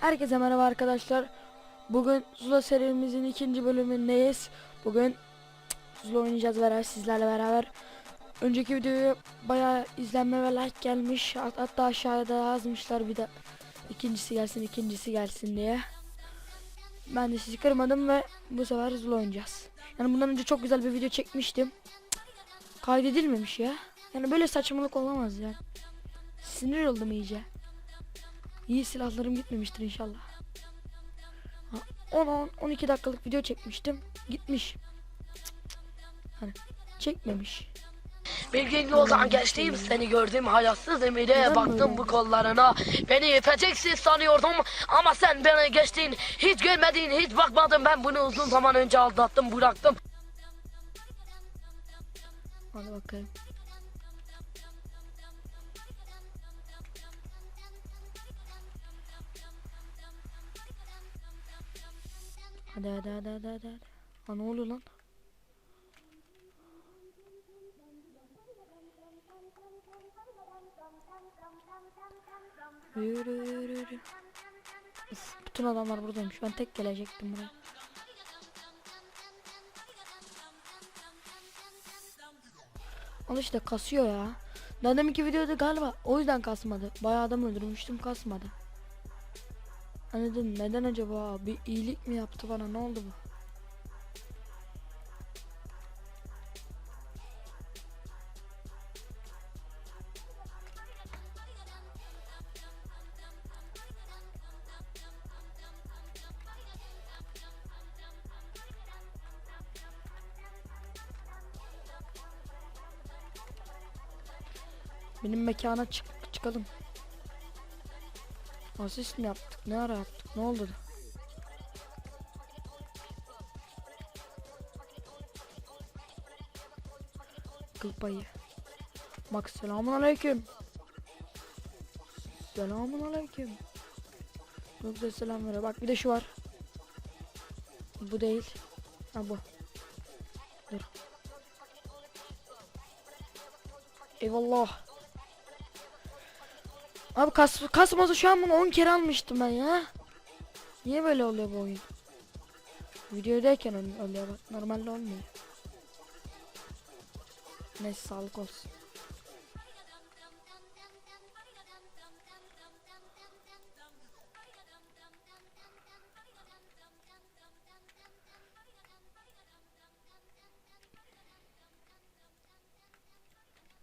Herkese merhaba arkadaşlar. Bugün Zula serimizin ikinci bölümündeyiz. Bugün Zula oynayacağız beraber sizlerle beraber. Önceki videoya bayağı izlenme ve like gelmiş. Hat- Hatta aşağıya da yazmışlar bir de ikincisi gelsin ikincisi gelsin diye. Ben de sizi kırmadım ve bu sefer Zula oynayacağız. Yani bundan önce çok güzel bir video çekmiştim. Kaydedilmemiş ya. Yani böyle saçmalık olamaz ya. Sinir oldum iyice. İyi silahlarım gitmemiştir inşallah. Ha, 10-12 dakikalık video çekmiştim. Gitmiş. Cık, cık. Hani çekmemiş. Bilgin yoldan geçtiğim seni gördüm hayatsız emire baktım bu kollarına Beni feceksiz sanıyordum ama sen beni geçtin Hiç görmedin hiç bakmadım ben bunu uzun zaman önce aldattım bıraktım Hadi bakayım. Hadi hadi hadi hadi hadi. hadi. Ha ne oluyor lan? Yürü yürü yürü. Bütün adamlar buradaymış. Ben tek gelecektim buraya. Al işte kasıyor ya. Daha deminki videoda galiba o yüzden kasmadı. Bayağı adam öldürmüştüm kasmadı. Hani neden acaba bir iyilik mi yaptı bana ne oldu bu? Benim mekana çık çıkalım. Asist mi yaptık? Ne ara yaptık? Ne oldu? Kıl payı. Bak selamun aleyküm. Selamun aleyküm. Çok güzel selam veriyor. Bak bir de şu var. Bu değil. Ha bu. Dur. Eyvallah. Abi kas kasması şu an bunu 10 kere almıştım ben ya. Niye böyle oluyor bu oyun? Videodayken ol- oluyor bak normalde olmuyor. Neyse sağlık olsun.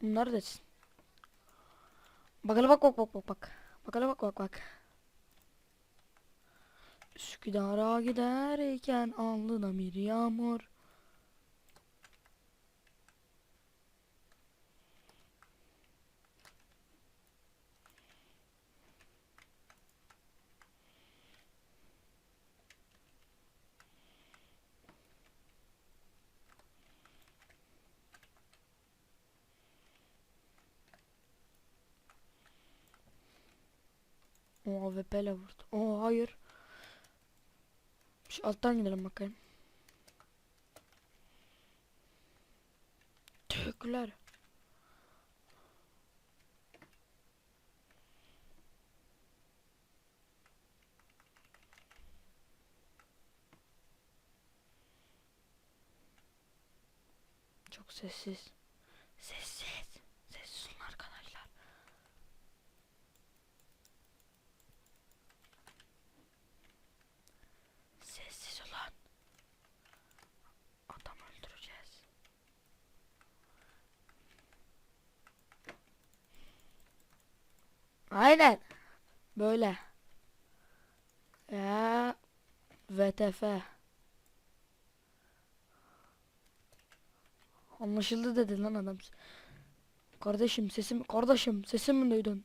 Bunlar desin. Bak hele bak bak bak bak bak. Bak hele bak bak bak. Üsküdar'a giderken alnına bir yağmur. O AWP'le vurdu. O hayır. Şu alttan gidelim bakayım. Teşekkürler. Çok sessiz. Sessiz olun arkadaşlar. Sessiz olun. Adam öldüreceğiz. Aynen. Böyle. Ya VTF. Anlaşıldı dedi lan adam. Kardeşim sesim kardeşim sesimi mi duydun?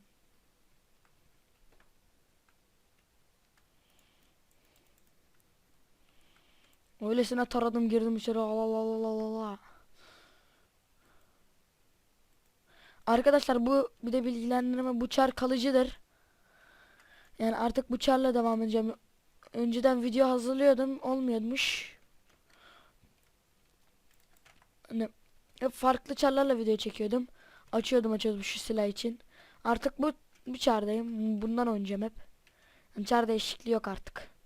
Öylesine taradım girdim içeri Allah Allah Allah Allah Allah. Arkadaşlar bu bir de bilgilendirme bu çar kalıcıdır. Yani artık bu çarla devam edeceğim. Önceden video hazırlıyordum olmuyormuş. hani farklı çarlarla video çekiyordum. Açıyordum açıyordum şu silah için. Artık bu bu çardayım. Bundan oynayacağım hep. Yani çar değişikliği yok artık.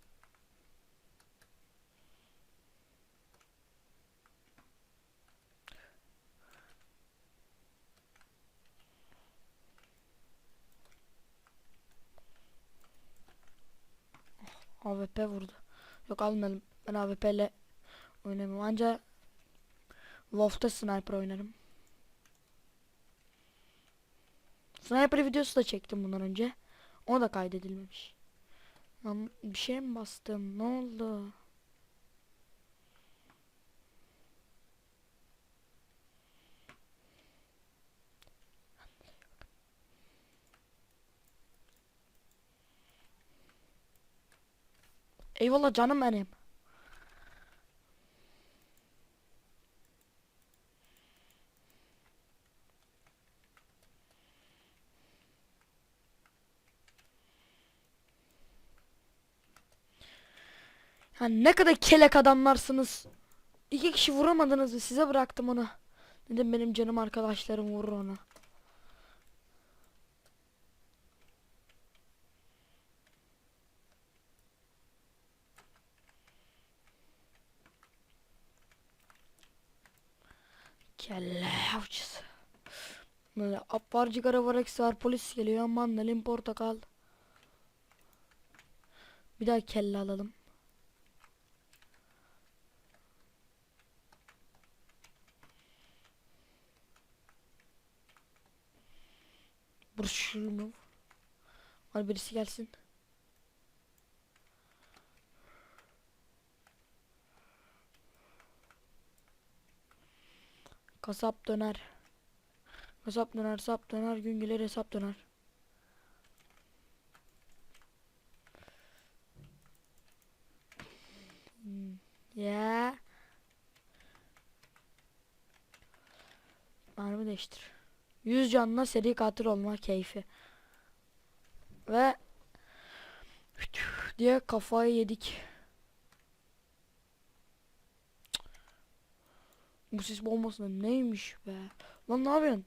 AWP vurdu. Yok almadım. Ben AWP ile oynamam. Anca WoW'da sniper oynarım. Sniper videosu da çektim bundan önce. O da kaydedilmemiş. Lan bir şey mi bastım? Ne oldu? Eyvallah canım benim. Ya ne kadar kelek adamlarsınız. İki kişi vuramadınız mı? Size bıraktım onu. Dedim benim canım arkadaşlarım vurur onu. Kelle avcısı. Böyle apar cigara var eksi var polis geliyor mandalin portakal. Bir daha kelle alalım. Burşunu. Hadi birisi gelsin. Kasap döner. Kasap döner, sap döner, gün gelir hesap döner. Hmm, Ya. Mermi değiştir. 100 canla seri katil olma keyfi. Ve diye kafayı yedik. Bu sis bombası neymiş be? Lan ne yapıyorsun?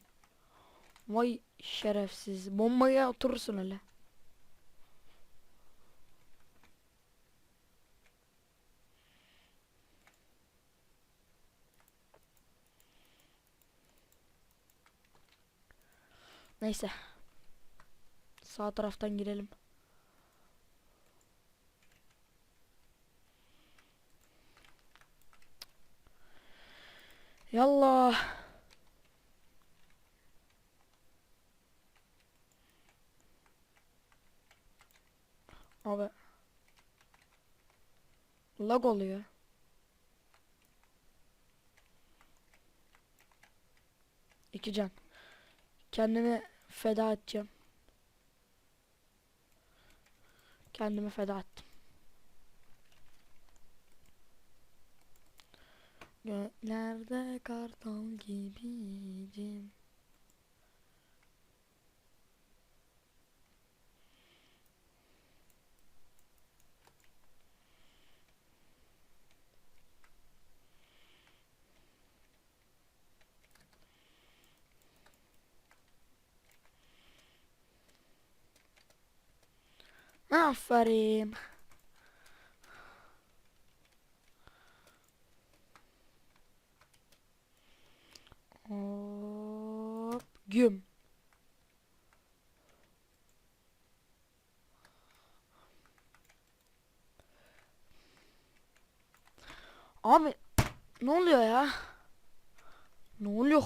Vay şerefsiz. Bombaya oturursun öyle. Neyse. Sağ taraftan girelim. Yallah. Abi. Lag oluyor. İki can. Kendimi feda edeceğim. Kendimi feda ettim. Göklerde kartal gibiydim. Aferin. Hop. Güm. Abi ne oluyor ya? Ne oluyor?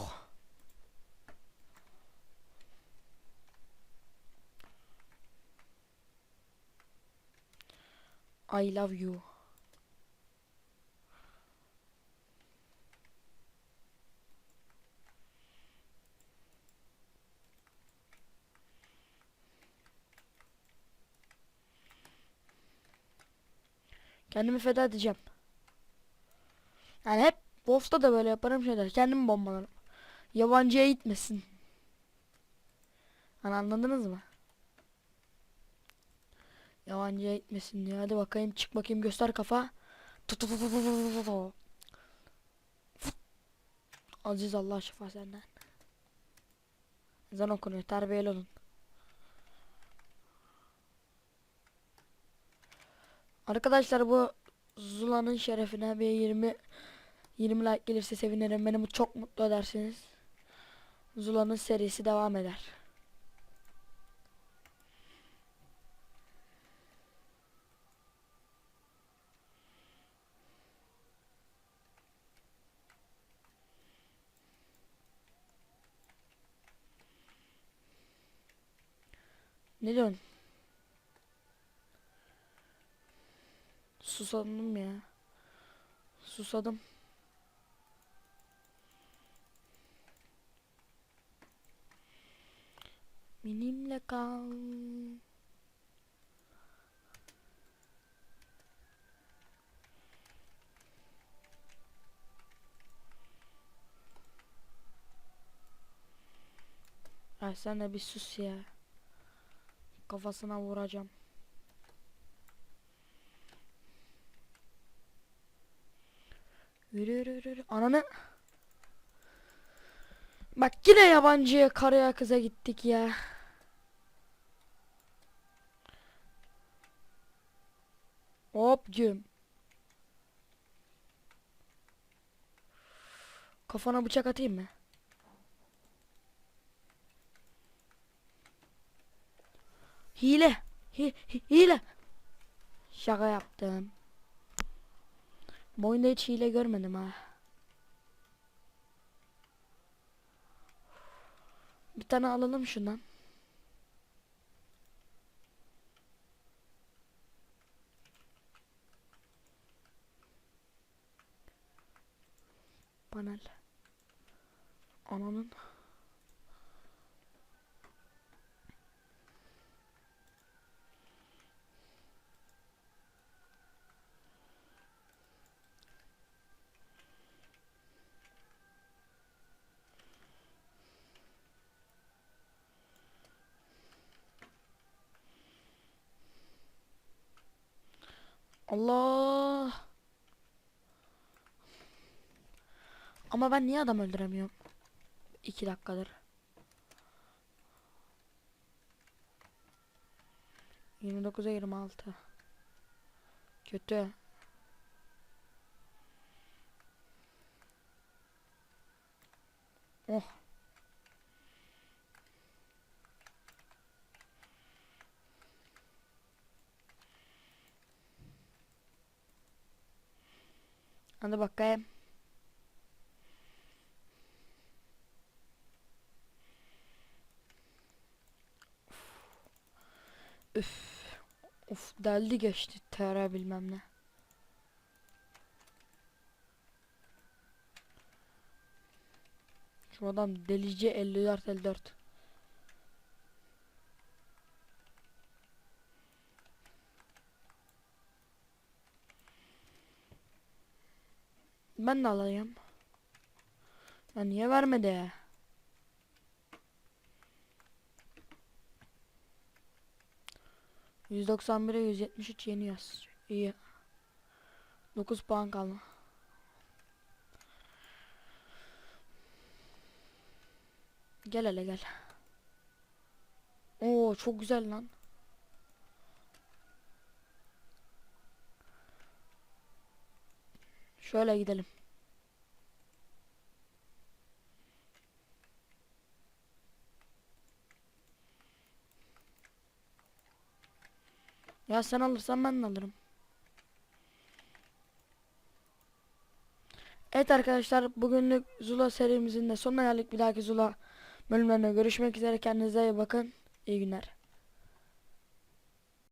I love you. Kendimi feda edeceğim. Yani hep WoW'da da böyle yaparım şeyler. Kendimi bombalarım. Yabancıya gitmesin. Hani anladınız mı? Yabancıya gitmesin diyor. Hadi bakayım çık bakayım göster kafa. Aziz Allah şifa senden. Ezan okunuyor. Terbiyeli olun. Arkadaşlar bu Zula'nın şerefine bir 20 20 like gelirse sevinirim. Beni çok mutlu edersiniz. Zula'nın serisi devam eder. Ne diyorsun? Susadım ya. Susadım. Benimle kal. Ay sen de bir sus ya. Kafasına vuracağım. Yürü. Ananı. Bak yine yabancıya karıya kıza gittik ya. Hop güm. Kafana bıçak atayım mı? Hile. Hi- hi- hile. Şaka yaptım. Bu oyunda hiç hile görmedim ha. Bir tane alalım şundan. Panel. Ananın. Allah. Ama ben niye adam öldüremiyorum? 2 dakikadır. Yirmi dokuza yirmi altı. Kötü. Oh. Hadi bakayım. Üf. Of deldi geçti TR bilmem ne. Şu adam delici 54 54. Ben de alayım. Ya niye vermedi ya? %91'e 173 yeniyoruz. İyi. 9 puan kaldı. Gel hele gel. Oo çok güzel lan. Şöyle gidelim. Ya sen alırsan ben de alırım. Evet arkadaşlar bugünlük Zula serimizin de sonuna geldik. Bir dahaki Zula bölümlerine görüşmek üzere. Kendinize iyi bakın. İyi günler.